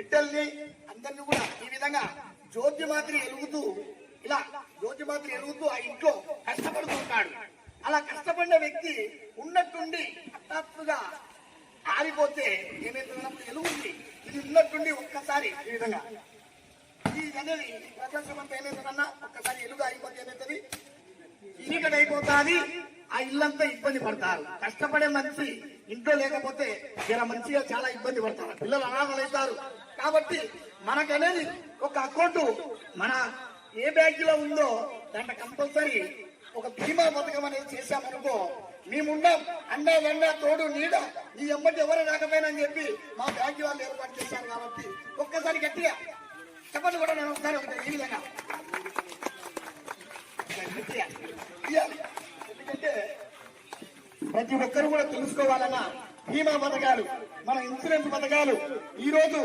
బిడ్డల్ని అందరిని కూడా ఈ విధంగా జ్యోతి మాత్రి ఎలుగుతూ ఇలా జ్యోతి మాత్రి ఎలుగుతూ ఆ ఇంట్లో కష్టపడుతూ ఉంటాడు. అలా కష్టపడిన వ్యక్తి ఉన్నట్టుండి హఠాత్తుగా ఆరిపోతే ఏమైతుందన్నప్పుడు ఎలుగుంది. ఇది ఉన్నట్టుండి ఒక్కసారి ఈ విధంగా. ఈ అనేది ఈ ప్రపంచం అంతా ఏమైతుందన్నా ఒక్కసారి ఎలుగు ఆగిపోతే ఏమైతుంది? చీకటి అయిపోతుంది ఇల్లంతా ఇబ్బంది పడతారు. కష్టపడే మనిషి ఇంట్లో లేకపోతే ఇలా మంచిగా చాలా ఇబ్బంది పడతారు. పిల్లలు అనాథలు అవుతారు కాబట్టి మనకనేది ఒక అకౌంట్ మన ఏ బ్యాంక్లో ఉందో దాంట్లో కంపల్సరీ ఒక బీమా పథకం అనేది చేశామనుకో మేమున్నాం. అండా దండ తోడు నీడ నీ ఎమ్మటి ఎవరు రాకపోయినా అని చెప్పి మా బ్యాంక్ వాళ్ళు ఏర్పాటు చేశారు కాబట్టి ఒక్కసారి గట్టిగా చెప్పండి కూడా నేను ఒకసారి ఈ విధంగా. గట్టిగా. ప్రతి ఒక్కరు కూడా తెలుసుకోవాలన్న బీమా పథకాలు మన ఇన్సూరెన్స్ పథకాలు ఈ రోజు